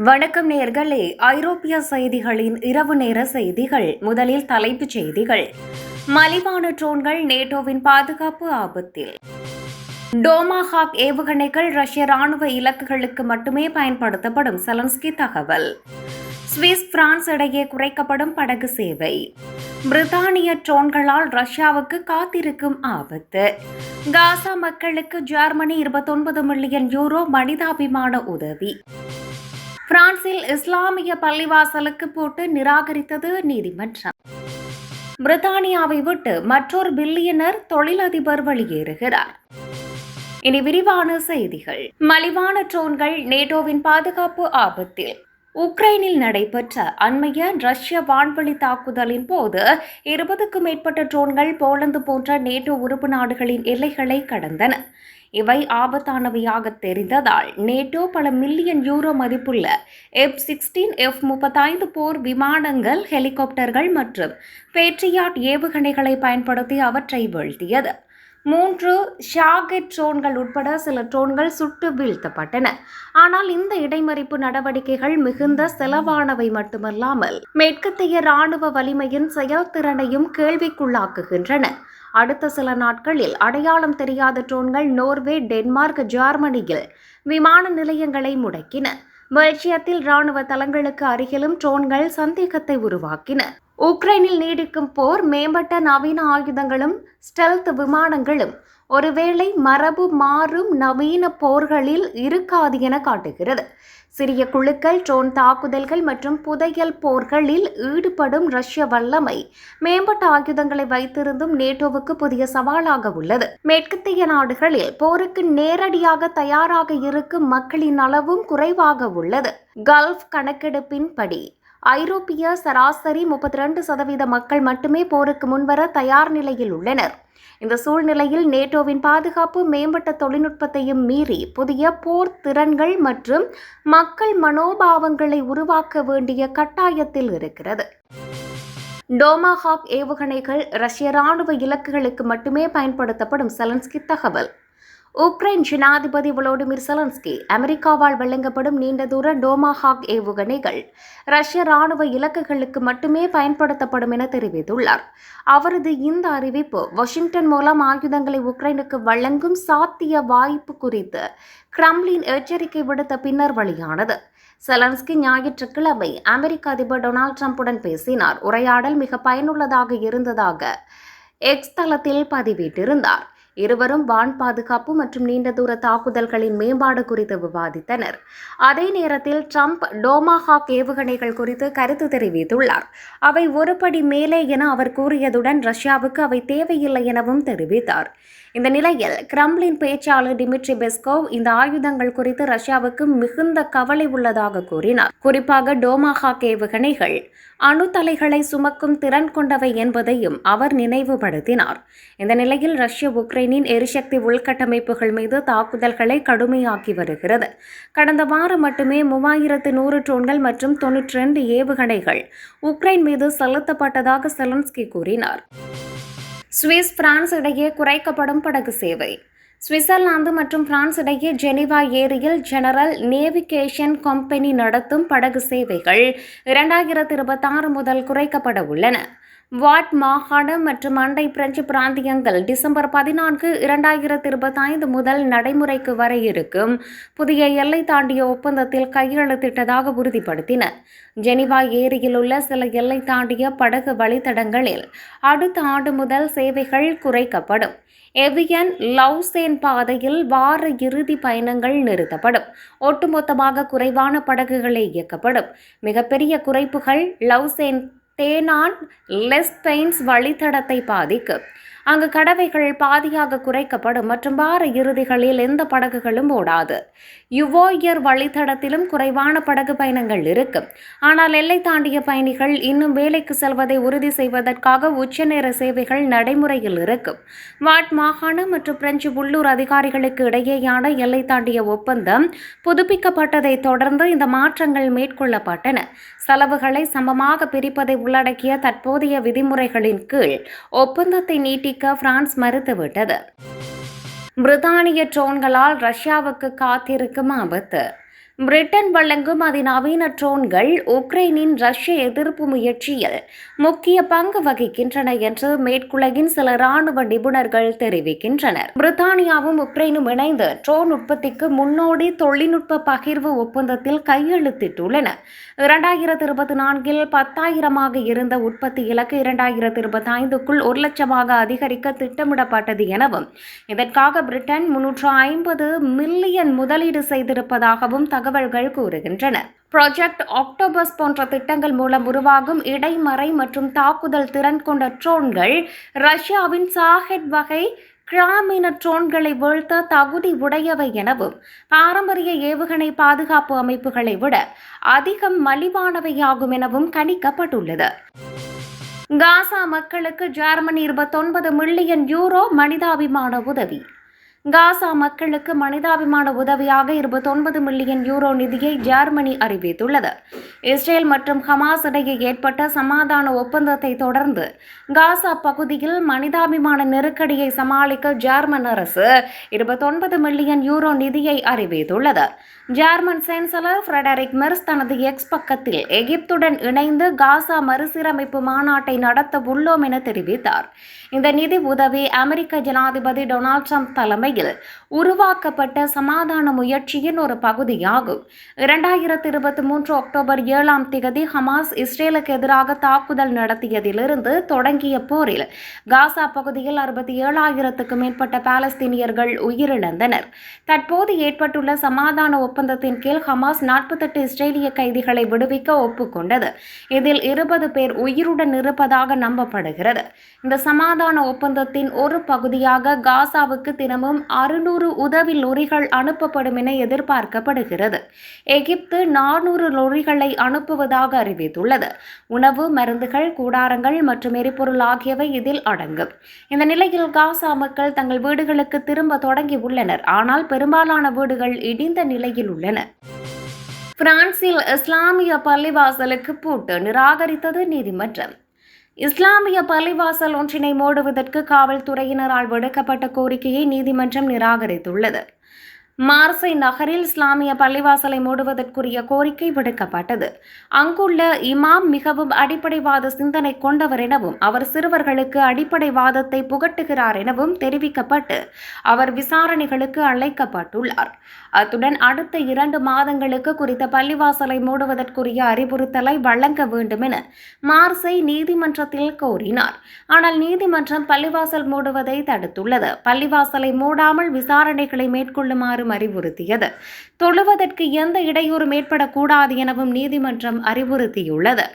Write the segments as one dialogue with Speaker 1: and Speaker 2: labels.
Speaker 1: வணக்கம் நேர்களே. ஐரோப்பிய செய்திகளின் இரவு நேர செய்திகள். முதலில் தலைப்புச் செய்திகள். மலிவான ட்ரோன்கள் நேட்டோவின் பாதுகாப்பு ஆபத்தில். டோமாஹாக் ஏவுகணைகள் ரஷ்ய ராணுவ இலக்குகளுக்கு மட்டுமே பயன்படுத்தப்படும் செலன்ஸ்கி தகவல். சுவிஸ் பிரான்ஸ் இடையே குறைக்கப்படும் படகு சேவை. பிரித்தானிய ட்ரோன்களால் ரஷ்யாவுக்கு காத்திருக்கும் ஆபத்து. காசா மக்களுக்கு ஜெர்மனி இருபத்தொன்பது மில்லியன் யூரோ மனிதாபிமான உதவி. பிரான்சில் இஸ்லாமிய பள்ளிவாசலுக்கு போட்டு நிராகரித்தது நீதிமன்றம். பிரித்தானியாவை விட்டு மற்றொரு பில்லியனர் தொழிலதிபர் வெளியேறுகிறார். இனி விரிவான செய்திகள். மலிவான ட்ரோன்கள் நேட்டோவின் பாதுகாப்பு ஆபத்தில். உக்ரைனில் நடைபெற்ற அண்மைய ரஷ்ய வான்வெளி தாக்குதலின் போது இருபதுக்கும் மேற்பட்ட ட்ரோன்கள் போலந்து போன்ற நேட்டோ உறுப்பு நாடுகளின் எல்லைகளை கடந்தன. இவை ஆபத்தானவையாக தெரிந்ததால் நேட்டோ பல மில்லியன் யூரோ மதிப்புள்ள எஃப் சிக்ஸ்டீன் எஃப் முப்பத்தைந்து போர் விமானங்கள் ஹெலிகாப்டர்கள் மற்றும் பேட்ரியாட் ஏவுகணைகளை பயன்படுத்தி அவற்றை வீழ்த்தியது. மூன்று ஷாகெட் ட்ரோன்கள் உட்பட சில ட்ரோன்கள் சுட்டு வீழ்த்தப்பட்டன. ஆனால் இந்த இடைமறிப்பு நடவடிக்கைகள் மிகுந்த செலவானவை மட்டுமல்லாமல் மேற்கத்திய ராணுவ வலிமையின் செயல்திறனையும் கேள்விக்குள்ளாக்குகின்றன. அடுத்த சில நாட்களில் அடையாளம் தெரியாத ட்ரோன்கள் நோர்வே டென்மார்க் ஜெர்மனியில் விமான நிலையங்களை முடக்கின. பெல்ஜியத்தில் ராணுவ தளங்களுக்கு அருகிலும் ட்ரோன்கள் சந்தேகத்தை உருவாக்கின. உக்ரைனில் நீடிக்கும் போர் மேம்பட்ட நவீன ஆயுதங்களும் ஸ்டெல்த் விமானங்களும் ஒருவேளை மரபு மாறும் நவீன போர்களில் இருக்காது என காட்டுகிறது. சிறிய குழுக்கள் ட்ரோன் தாக்குதல்கள் மற்றும் புதையல் போர்களில் ஈடுபடும் ரஷ்ய வல்லமை மேம்பட்ட ஆயுதங்களை வைத்திருந்தும் நேட்டோவுக்கு புதிய சவாலாக உள்ளது. மேற்கத்திய நாடுகளில் போருக்கு நேரடியாக தயாராக இருக்கும் மக்களின் அளவும் குறைவாக உள்ளது. கல்ஃப் கணக்கெடுப்பின்படி ஐரோப்பிய சராசரி முப்பத்தி ரெண்டு சதவீத மக்கள் மட்டுமே போருக்கு முன்வர தயார் நிலையில் உள்ளனர். இந்த சூழ்நிலையில் நேட்டோவின் பாதுகாப்பு மேம்பட்ட தொழில்நுட்பத்தையும் மீறி புதிய போர் திறன்கள் மற்றும் மக்கள் மனோபாவங்களை உருவாக்க வேண்டிய கட்டாயத்தில் இருக்கிறது. டோமாஹாக் ஏவுகணைகள் ரஷ்ய ராணுவ இலக்குகளுக்கு மட்டுமே பயன்படுத்தப்படும் செலன்ஸ்கி தகவல். உக்ரைன் ஜனாதிபதி விளோடிமிர் செலன்ஸ்கி அமெரிக்காவால் வழங்கப்படும் நீண்ட தூர டோமாஹாக் ஏவுகணைகள் ரஷ்ய ராணுவ இலக்குகளுக்கு மட்டுமே பயன்படுத்தப்படும் என தெரிவித்துள்ளார். அவரது இந்த அறிவிப்பு வாஷிங்டன் மூலம் ஆயுதங்களை உக்ரைனுக்கு வழங்கும் சாத்திய வாய்ப்பு குறித்து கிரம்லின் எச்சரிக்கை விடுத்த பின்னர் வெளியானது. செலன்ஸ்கி ஞாயிற்றுக்கிழமை அமெரிக்க அதிபர் டொனால்ட் ட்ரம்புடன் பேசினார். உரையாடல் மிக பயனுள்ளதாக இருந்ததாக எக்ஸ் தளத்தில் பதிவிட்டிருந்தார். இருவரும் வான் பாதுகாப்பு மற்றும் நீண்ட தூர தாக்குதல்களின் மேம்பாடு குறித்து விவாதித்தனர். அதே நேரத்தில் ட்ரம்ப் டோமாஹாக் ஏவுகணைகள் குறித்து கருத்து தெரிவித்துள்ளார். அவை ஒருபடி மேலே என அவர் கூறியதுடன் ரஷ்யாவுக்கு அவை தேவையில்லை எனவும் தெரிவித்தார். இந்த நிலையில் கிரம்லின் பேச்சாளர் டிமிட்ரி பெஸ்கோவ் இந்த ஆயுதங்கள் குறித்து ரஷ்யாவுக்கு மிகுந்த கவலை உள்ளதாக கூறினார். குறிப்பாக டோமாஹாக் ஏவுகணைகள் அணுத்தலைகளை சுமக்கும் திறன் கொண்டவை என்பதையும் அவர் நினைவுபடுத்தினார். இந்த நிலையில் ரஷ்ய உக்ரைனின் எரிசக்தி உள்கட்டமைப்புகள் மீது தாக்குதல்களை கடுமையாக்கி வருகிறது. கடந்த வாரம் மட்டுமே மூவாயிரத்து நூறு ட்ரோன்கள் மற்றும் தொன்னூற்றி ரெண்டு ஏவுகணைகள் உக்ரைன் மீது செலுத்தப்பட்டதாக செலன்ஸ்கி கூறினார். சுவிஸ் பிரான்ஸ் இடையே குறைக்கப்படும் படகு சேவை. சுவிட்சர்லாந்து மற்றும் பிரான்ஸ் இடையே ஜெனிவா ஏரியில் ஜெனரல் நேவிகேஷன் கம்பெனி நடத்தும் படகு சேவைகள் இரண்டாயிரத்தி இருபத்தாறு முதல் குறைக்கப்பட உள்ளன. வாட் மாகாணம் மற்றும் அண்டை பிரெஞ்சு பிராந்தியங்கள் டிசம்பர் பதினான்கு இரண்டாயிரத்தி இருபத்தைந்து முதல் நடைமுறைக்கு வர இருக்கும். புதிய எல்லை தாண்டிய ஒப்பந்தத்தில் கையெழுத்திட்டதாக உறுதிப்படுத்தின. ஜெனிவா ஏரியில் உள்ள சில எல்லை தாண்டிய படகு வழித்தடங்களில் அடுத்த ஆண்டு முதல் சேவைகள் குறைக்கப்படும். எவியன் லவ்சேன் பாதையில் வார இறுதி பயணங்கள் நிறுத்தப்படும். ஒட்டுமொத்தமாக குறைவான படகுகளே இயக்கப்படும். மிகப்பெரிய குறைப்புகள் லவ்சேன் தேனான் லெஸ்பெயின்ஸ் வழித்தடத்தை பாதிக்கும் அங்கு கடவைகள் பாதியாக குறைக்கப்படும் மற்றும் வார இறுதிகளில் எந்த படகுகளும் ஓடாது. யுவோயர் வழித்தடத்திலும் குறைவான படகு பயணங்கள் இருக்கும். ஆனால் எல்லை தாண்டிய பயணிகள் இன்னும் வேலைக்கு செல்வதை உறுதி செய்வதற்காக உச்சநேர சேவைகள் நடைமுறையில் இருக்கும். வாட் மாகாணம் மற்றும் பிரெஞ்சு உள்ளூர் அதிகாரிகளுக்கு இடையேயான எல்லை தாண்டிய ஒப்பந்தம் புதுப்பிக்கப்பட்டதை தொடர்ந்து இந்த மாற்றங்கள் மேற்கொள்ளப்பட்டன. செலவுகளை சமமாக பிரிப்பதை உள்ளடக்கிய தற்போதைய விதிமுறைகளின் கீழ் ஒப்பந்தத்தை நீட்டிக்க பிரான்ஸ் மறுத்துவிட்டது. பிரித்தானிய ட்ரோன்களால் ரஷ்யாவுக்கு காத்திருக்கும் ஆபத்து. பிரிட்டன் வழங்கும் அதிநவீன ட்ரோன்கள் உக்ரைனின் ரஷ்ய எதிர்ப்பு முயற்சியில் முக்கிய பங்கு வகிக்கின்றன என்று மேற்குலகின் சில ராணுவ நிபுணர்கள் தெரிவிக்கின்றனர். பிரித்தானியாவும் உக்ரைனும் இணைந்து ட்ரோன் உற்பத்திக்கு முன்னோடி தொழில்நுட்ப பகிர்வு ஒப்பந்தத்தில் கையெழுத்திட்டுள்ளன. இரண்டாயிரத்தி இருபத்தி நான்கில் பத்தாயிரமாக இருந்த உற்பத்தி இலக்கு இரண்டாயிரத்தி இருபத்தி ஐந்துக்குள் ஒரு லட்சமாக அதிகரிக்க திட்டமிடப்பட்டது எனவும் இதற்காக பிரிட்டன் முன்னூற்று ஐம்பது மில்லியன் முதலீடு செய்திருப்பதாகவும் தகவல்கள் கூறுகின்றன. ப்ராஜெக்ட் ஆக்டோபஸ் போன்ற திட்டங்கள் மூலம் உருவாகும் இடைமறை மற்றும் தாக்குதல் திறன் கொண்ட ட்ரோன்கள் ரஷ்யாவின் சாஹெட் வகை கிராமீன ட்ரோன்களை வீழ்த்த தகுதி உடையவை எனவும் பாரம்பரிய ஏவுகணை பாதுகாப்பு அமைப்புகளை விட அதிகம் மலிவானவையாகும் எனவும் கணிக்கப்பட்டுள்ளது. காசா மக்களுக்கு ஜெர்மனி இருபத்தொன்பது மில்லியன் யூரோ மனிதாபிமான உதவி. காசா மக்களுக்கு மனிதாபிமான உதவியாக இருபத்தொன்பது மில்லியன் யூரோ நிதியை ஜெர்மனி அறிவித்துள்ளது. இஸ்ரேல் மற்றும் ஹமாஸ் இடையே ஏற்பட்ட சமாதான ஒப்பந்தத்தை தொடர்ந்து காசா பகுதியில் மனிதாபிமான நெருக்கடியை சமாளிக்க ஜெர்மன் அரசு இருபத்தொன்பது மில்லியன் யூரோ நிதியை அறிவித்துள்ளது. ஜெர்மன் சான்சலர் ஃப்ரெடரிக் மெர்ஸ் தனது எக்ஸ் பக்கத்தில் எகிப்துடன் இணைந்து காசா மறுசீரமைப்பு மாநாட்டை நடத்த உள்ளோம் என தெரிவித்தார். இந்த நிதி உதவி அமெரிக்க ஜனாதிபதி டொனால்ட் ட்ரம்ப் தலைமையில் உருவாக்கப்பட்ட சமாதான முயற்சியின் ஒரு பகுதியாகும். இரண்டாயிரத்தி இருபத்தி மூன்று அக்டோபர் ஏழாம் திகதி ஹமாஸ் இஸ்ரேலுக்கு எதிராக தாக்குதல் நடத்தியதிலிருந்து தொடங்கிய போரில் காசா பகுதியில் அறுபத்தி ஏழாயிரத்துக்கும் மேற்பட்ட பாலஸ்தீனியர்கள் உயிரிழந்தனர். தற்போது ஏற்பட்டுள்ள சமாதான ஒப்பந்தத்தின் கீழ் ஹமாஸ் நாற்பத்தெட்டு இஸ்ரேலிய கைதிகளை விடுவிக்க ஒப்புக்கொண்டது. இதில் இருபது பேர் உயிருடன் இருப்பதாக நம்பப்படுகிறது. இந்த சமாதான ஒப்பந்தத்தின் ஒரு பகுதியாக காசாவுக்கு தினமும் அறுநூறு உதவி லொரிகள் அனுப்பப்படும் என எதிர்பார்க்கப்படுகிறது. எகிப்து நானூறு லொரிகளை அனுப்புவதாக அறிவித்துள்ளது. உணவு மருந்துகள் கூடாரங்கள் மற்றும் எரிபொருள் ஆகியவை இதில் அடங்கும். இந்த நிலையில் காசா மக்கள் தங்கள் வீடுகளுக்கு திரும்ப தொடங்கி உள்ளனர். ஆனால் பெரும்பாலான வீடுகள் இடிந்த நிலையில் உள்ளன. பிரான்சில் இஸ்லாமிய பள்ளிவாசலுக்கு பூட்டு நிராகரித்தது நீதிமன்றம். இஸ்லாமிய பள்ளிவாசல் ஒன்றினை மூடுவதற்கு காவல்துறையினரால் விடுக்கப்பட்ட கோரிக்கையை நீதிமன்றம் நிராகரித்துள்ளது. மார்சை நகரில் இஸ்லாமிய பள்ளிவாசலை மூடுவதற்குரிய கோரிக்கை விடுக்கப்பட்டது. அங்குள்ள இமாம் மிகவும் அடிப்படைவாத சிந்தனை கொண்டவர் எனவும் அவர் சிறுவர்களுக்கு அடிப்படைவாதத்தை புகட்டுகிறார் எனவும் தெரிவிக்கப்பட்டு அவர் விசாரணைகளுக்கு அழைக்கப்பட்டுள்ளார். அத்துடன் அடுத்த இரண்டு மாதங்களுக்கு குறித்த பள்ளிவாசலை மூடுவதற்குரிய அறிவுறுத்தலை வழங்க வேண்டும் என மார்சை நீதிமன்றத்தில் கோரினார். ஆனால் நீதிமன்றம் பள்ளிவாசல் மூடுவதை தடுத்துள்ளது. பள்ளிவாசலை மூடாமல் விசாரணைகளை மேற்கொள்ளுமாறு அறிவுறுத்தியது. தொழுவதற்கு எந்த இடையூறும் ஏற்படக்கூடாது எனவும் நீதிமன்றம் அறிவுறுத்தியுள்ளது.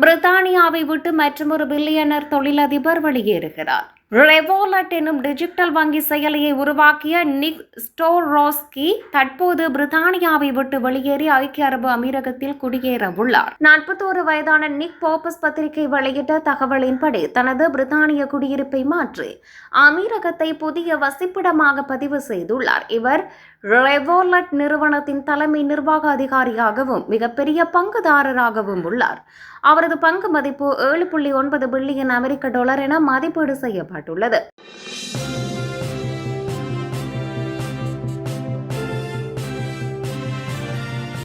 Speaker 1: பிரித்தானியாவை விட்டு மற்றொரு பில்லியனர் தொழிலதிபர் வெளியேறுகிறார். ரெவோலட் எனும் டிஜிட்டல் வங்கி செயலியை உருவாக்கிய நிக் ஸ்டோரோஸ்கி தற்போது பிரித்தானியாவை விட்டு வெளியேறி ஐக்கிய அரபு அமீரகத்தில் குடியேற உள்ளார். நாற்பத்தோரு வயதான நிக் போப்பஸ் பத்திரிகை வெளியிட்ட தகவலின்படி தனது பிரித்தானிய குடியிருப்பை மாற்றி அமீரகத்தை புதிய வசிப்பிடமாக பதிவு செய்துள்ளார். இவர் ரெவோலட் நிறுவனத்தின் தலைமை நிர்வாக அதிகாரியாகவும் மிகப்பெரிய பங்குதாரராகவும் உள்ளார். அவரது பங்கு மதிப்பு ஏழு புள்ளி ஒன்பது பில்லியன் அமெரிக்க டாலர் என மதிப்பீடு செய்யப்பட்டுள்ளது